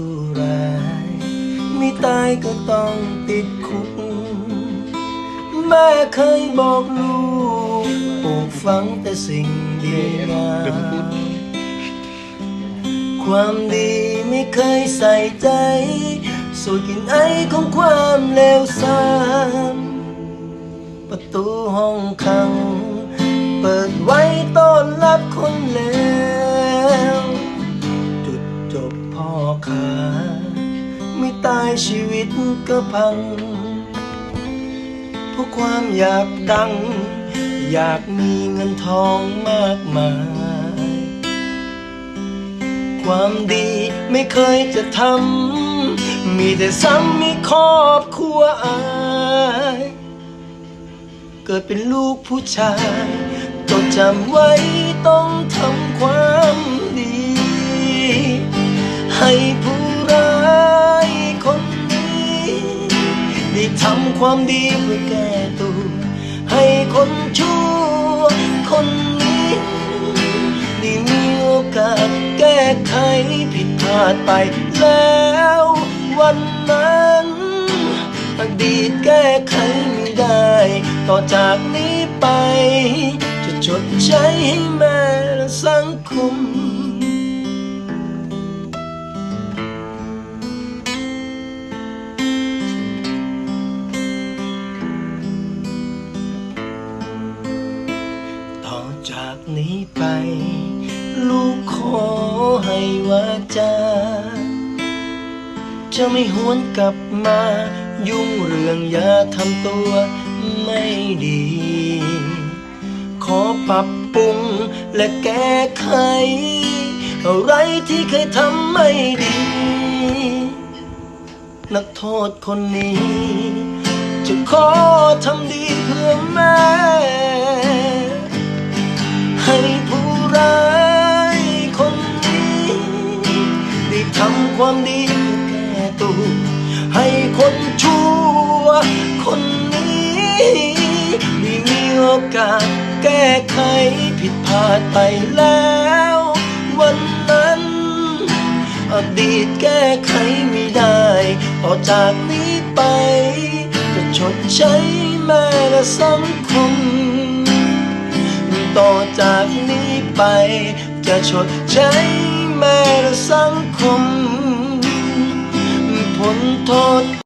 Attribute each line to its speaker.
Speaker 1: ผู้ร้าย ไม่ตายก็ต้องติดคุก แม่เคยบอกลูกปลูกฝังแต่สิ่งดีงามความดีไม่เคยใส่ใจสูดกลินไอของความเลวทรามประตูห้องขัง เปิดไว้ต้อน ขาไม่ตายชีวิตก็พัง เพราะความอยากดัง อยากมีเงินทองมากมาย ความดีไม่เคยจะทำ มีแต่ซ้ำมีครอบครัวอาย เกิดเป็นลูกผู้ชายจดจำไว้ต้องทำความ ได้ทำความดีเพื่อแก้ตัว ให้คนชั่วคนนี้ได้มีโอกาสแก้ไขผิดพลาดไปแล้ววันนั้นอดีตแก้ไขไม่ได้ ต่อจากนี้ไป จะชดใช้ให้แม่และสังคม จากนี้ไป ลูกขอให้วาจาจะไม่หวนกลับมา ยุ่งเรื่องอย่าทำตัวไม่ดี ขอปรับปรุงและแก้ไข อะไรที่เคยทำไม่ดี นักโทษคนนี้ จะขอทำดีเพื่อ ความดีเพื่อแก้ตัว ให้คนชั่ว คนนี้ได้มีโอกาสแก้ไขผิดพลาดไปแล้ว วันนั้นอดีตแก้ไขไม่ได้ ต่อจากนี้ไป จะชดใช้แม่และสังคมต่อจากนี้ไป จะชดใช้ แม่และสังคมผลโทษ